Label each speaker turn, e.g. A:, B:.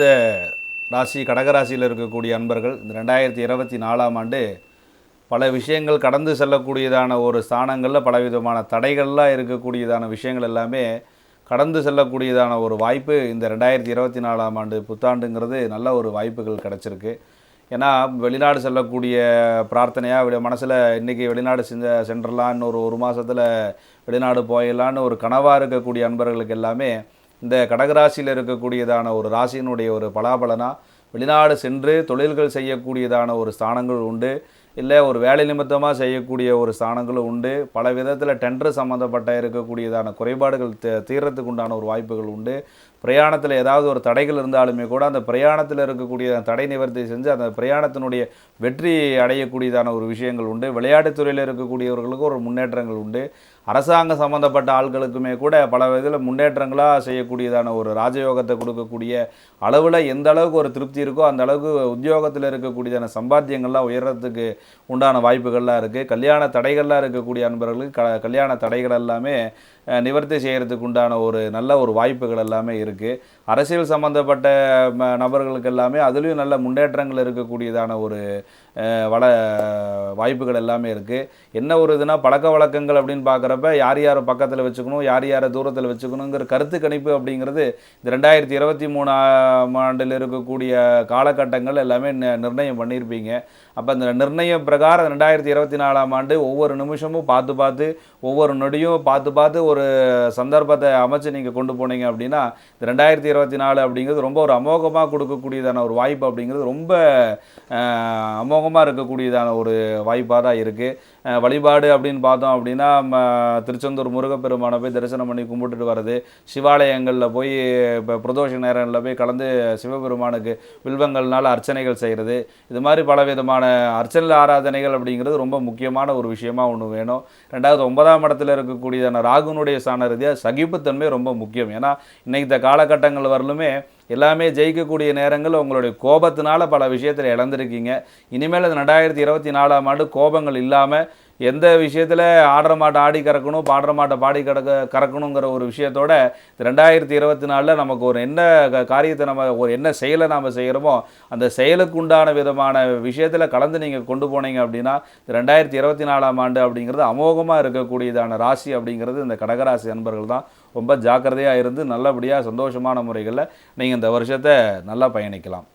A: அடுத்த ராசி கடகராசியில் இருக்கக்கூடிய அன்பர்கள் இந்த ரெண்டாயிரத்தி இருபத்தி நாலாம் ஆண்டு பல விஷயங்கள் கடந்து செல்லக்கூடியதான ஒரு ஸ்தானங்களில் பலவிதமான தடைகள்லாம் இருக்கக்கூடியதான விஷயங்கள் எல்லாமே கடந்து செல்லக்கூடியதான ஒரு வாய்ப்பு இந்த ரெண்டாயிரத்தி இருபத்தி நாலாம் ஆண்டு புத்தாண்டுங்கிறது நல்ல ஒரு வாய்ப்புகள் கிடச்சிருக்கு. ஏன்னா வெளிநாடு செல்லக்கூடிய பிரார்த்தனையாக மனசில் இன்றைக்கி வெளிநாடு செஞ்ச சென்றலான்னு ஒரு ஒரு மாதத்தில் வெளிநாடு போயிடலான்னு ஒரு கனவாக இருக்கக்கூடிய அன்பர்களுக்கு எல்லாமே இந்த கடகராசியில் இருக்கக்கூடியதான ஒரு ராசியினுடைய ஒரு பலாபலனாக வெளிநாடு சென்று தொழில்கள் செய்யக்கூடியதான ஒரு ஸ்தானங்கள் உண்டு. இல்லை ஒரு வேலை நிமித்தமாக செய்யக்கூடிய ஒரு ஸ்தானங்களும் உண்டு. பல விதத்தில் டெண்டர் சம்மந்தப்பட்ட இருக்கக்கூடியதான குறைபாடுகள் தீர்றதுக்கு உண்டான ஒரு வாய்ப்புகள் உண்டு. பிரயாணத்தில் ஏதாவது ஒரு தடைகள் இருந்தாலுமே கூட அந்த பிரயாணத்தில் இருக்கக்கூடிய தடை நிவர்த்தி செஞ்சு அந்த பிரயாணத்தினுடைய வெற்றி அடையக்கூடியதான ஒரு விஷயங்கள் உண்டு. விளையாட்டுத்துறையில் இருக்கக்கூடியவர்களுக்கு ஒரு முன்னேற்றங்கள் உண்டு. அரசாங்க சம்மந்தப்பட்ட ஆட்களுக்குமே கூட பல விதத்தில் முன்னேற்றங்களாக செய்யக்கூடியதான ஒரு ராஜயோகத்தை கொடுக்கக்கூடிய அளவில் எந்த அளவுக்கு ஒரு திருப்தி இருக்கோ அந்த அளவுக்கு உத்தியோகத்தில் இருக்கக்கூடியதான சம்பாத்தியங்கள்லாம் உயர்றதுக்கு உண்டான வாய்ப்புகள்லாம் இருக்குது கல்யாண தடைகள்லாம் இருக்கக்கூடிய அன்பர்களுக்கு க கல்யாண தடைகள் எல்லாமே நிவர்த்தி செய்கிறதுக்கு உண்டான ஒரு நல்ல ஒரு வாய்ப்புகள் எல்லாமே இருக்குது அரசியல் சம்மந்தப்பட்ட ம- நபர்களுக்கு எல்லாமே அதுலேயும் நல்ல முன்னேற்றங்கள் இருக்கக்கூடியதான ஒரு வள வாய்ப்புகள் எல்லாமே இருக்குது என்ன ஒரு இதுனா பழக்க வழக்கங்கள் அப்படின்னு பார்க்குறப்ப யார் யாரை பக்கத்தில் வச்சுக்கணும் யார் யாரை தூரத்தில் வச்சுக்கணுங்கிற கருத்து கணிப்பு அப்படிங்கிறது இந்த ரெண்டாயிரத்தி இருபத்தி மூணாம் ஆண்டில் இருக்கக்கூடிய காலகட்டங்கள் எல்லாமே நி- நிர்ணயம் பண்ணியிருப்பீங்க. அப்போ அந்த நிர்ணயம் பிரகாரம் ரெண்டாயிரத்தி இருபத்தி நாலாம் ஆண்டு ஒவ்வொரு நிமிஷமும் பார்த்து பார்த்து ஒவ்வொரு நொடியும் பார்த்து பார்த்து ஒரு சந்தர்ப்பத்தை அமைச்சு நீங்கள் கொண்டு போனீங்க அப்படின்னா இந்த ரெண்டாயிரத்தி இருபத்தி நாலு அப்படிங்கிறது ரொம்ப ஒரு அமோகமாக கொடுக்கக்கூடியதான ஒரு வாய்ப்பு அப்படிங்கிறது ரொம்ப அமோகமாக இருக்கக்கூடியதான ஒரு வாய்ப்பாக தான் இருக்குது வழிபாடு அப்படின்னு பார்த்தோம் அப்படின்னா திருச்செந்தூர் முருகப்பெருமானை போய் தரிசனம் பண்ணி கும்பிட்டுட்டு வர்றது சிவாலயங்களில் போய் இப்போ பிரதோஷ நேரங்களில் போய் கலந்து சிவபெருமானுக்கு வில்வங்கள்னால அர்ச்சனைகள் செய்கிறது இது மாதிரி பல விதமான அர்ச்சனை ஆராதனைகள் அப்படிங்கிறது ரொம்ப முக்கியமான ஒரு விஷயமா ஒன்று வேணும். ரெண்டாவது ஒன்பதாம் இடத்துல இருக்கக்கூடியதான ராகுனுடைய சாண ரீதியாக சகிப்புத்தன்மை ரொம்ப முக்கியம். ஏன்னா இன்னைக்கு இந்த காலகட்டங்கள் வரலுமே எல்லாமே ஜெயிக்கக்கூடிய நேரங்கள் உங்களுடைய கோபத்தினால பல விஷயத்தில் இழந்திருக்கீங்க. இனிமேல் இந்த ரெண்டாயிரத்தி இருபத்தி நாலாம் ஆண்டு கோபங்கள் இல்லாமல் எந்த விஷயத்தில் ஆடுற மாட்டை ஆடி கறக்கணும் பாடுற மாட்டை பாடி கடக்க கறக்கணுங்கிற ஒரு விஷயத்தோட ரெண்டாயிரத்தி இருபத்தி நாலில் நமக்கு ஒரு என்ன காரியத்தை நம்ம ஒரு என்ன செயலை நாம் செய்கிறோமோ அந்த செயலுக்கு உண்டான விதமான விஷயத்தில் கலந்து நீங்கள் கொண்டு போனீங்க அப்படின்னா ரெண்டாயிரத்தி இருபத்தி நாலாம் ஆண்டு அப்படிங்கிறது அமோகமாக இருக்கக்கூடியதான ராசி அப்படிங்கிறது இந்த கடகராசி நண்பர்கள் தான். ரொம்ப ஜாக்கிரதையாக இருந்து நல்லபடியாக சந்தோஷமான முறைகளில் நீங்கள் இந்த வருஷத்தை நல்லா பயணிக்கலாம்.